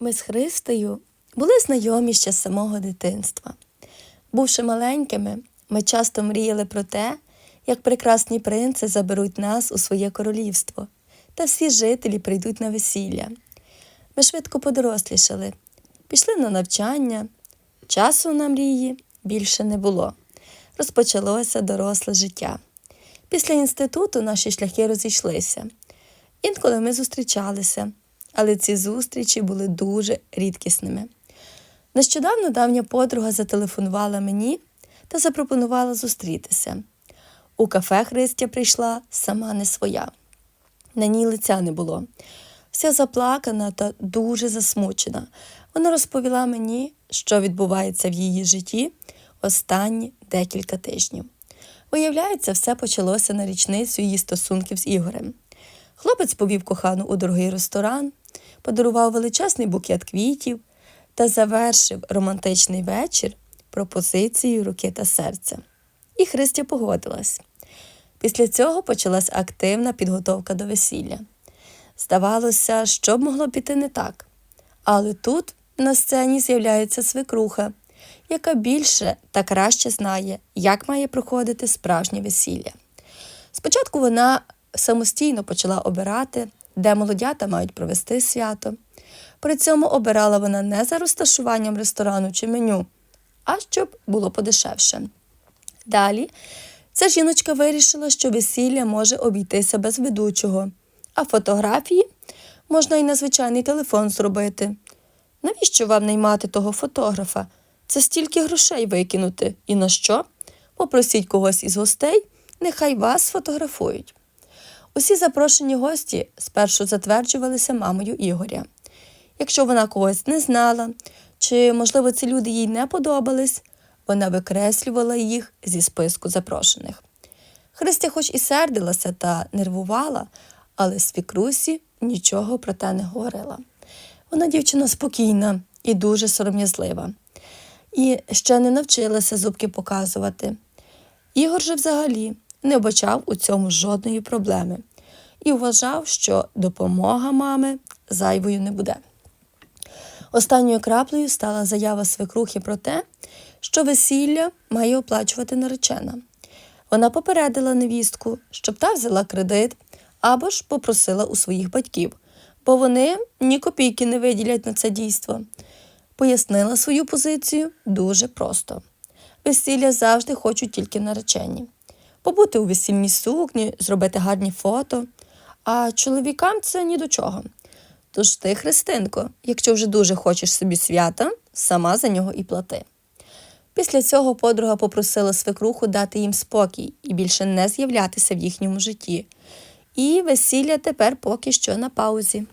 Ми з Христою були знайомі ще з самого дитинства. Бувши маленькими, ми часто мріяли про те, як прекрасні принци заберуть нас у своє королівство, та всі жителі прийдуть на весілля. Ми швидко подорослішали, пішли на навчання, часу на мрії більше не було. Розпочалося доросле життя. Після інституту наші шляхи розійшлися. Інколи ми зустрічалися, але ці зустрічі були дуже рідкісними. Нещодавно давня подруга зателефонувала мені та запропонувала зустрітися. У кафе Христя прийшла сама не своя. На ній лиця не було. Вся заплакана та дуже засмучена. Вона розповіла мені, що відбувається в її житті останні декілька тижнів. Виявляється, все почалося на річницю її стосунків з Ігорем. Хлопець повів кохану у дорогий ресторан, подарував величезний букет квітів та завершив романтичний вечір пропозицією руки та серця. І Христя погодилась. Після цього почалась активна підготовка до весілля. Здавалося, що б могло піти не так. Але тут на сцені з'являється свекруха, яка більше та краще знає, як має проходити справжнє весілля. Спочатку вона самостійно почала обирати, де молодята мають провести свято. При цьому обирала вона не за розташуванням ресторану чи меню, а щоб було подешевше. Далі ця жіночка вирішила, що весілля може обійтися без ведучого, а фотографії можна і на звичайний телефон зробити. Навіщо вам наймати того фотографа? Це стільки грошей викинути. І на що? Попросіть когось із гостей, нехай вас сфотографують. Усі запрошені гості спершу затверджувалися мамою Ігоря. Якщо вона когось не знала, чи, можливо, ці люди їй не подобались, вона викреслювала їх зі списку запрошених. Христя хоч і сердилася та нервувала, але свікрусі нічого про те не говорила. Вона дівчина спокійна і дуже сором'язлива. І ще не навчилася зубки показувати. Ігор же взагалі не бачав у цьому жодної проблеми і вважав, що допомога мами зайвою не буде. Останньою краплею стала заява свекрухи про те, що весілля має оплачувати наречена. Вона попередила невістку, щоб та взяла кредит або ж попросила у своїх батьків, бо вони ні копійки не виділять на це дійство. Пояснила свою позицію дуже просто. Весілля завжди хочуть тільки наречені. Побути у весільній сукні, зробити гарні фото, а чоловікам це ні до чого. Тож ти, Христинко, якщо вже дуже хочеш собі свята, сама за нього і плати. Після цього подруга попросила свекруху дати їм спокій і більше не з'являтися в їхньому житті. І весілля тепер поки що на паузі.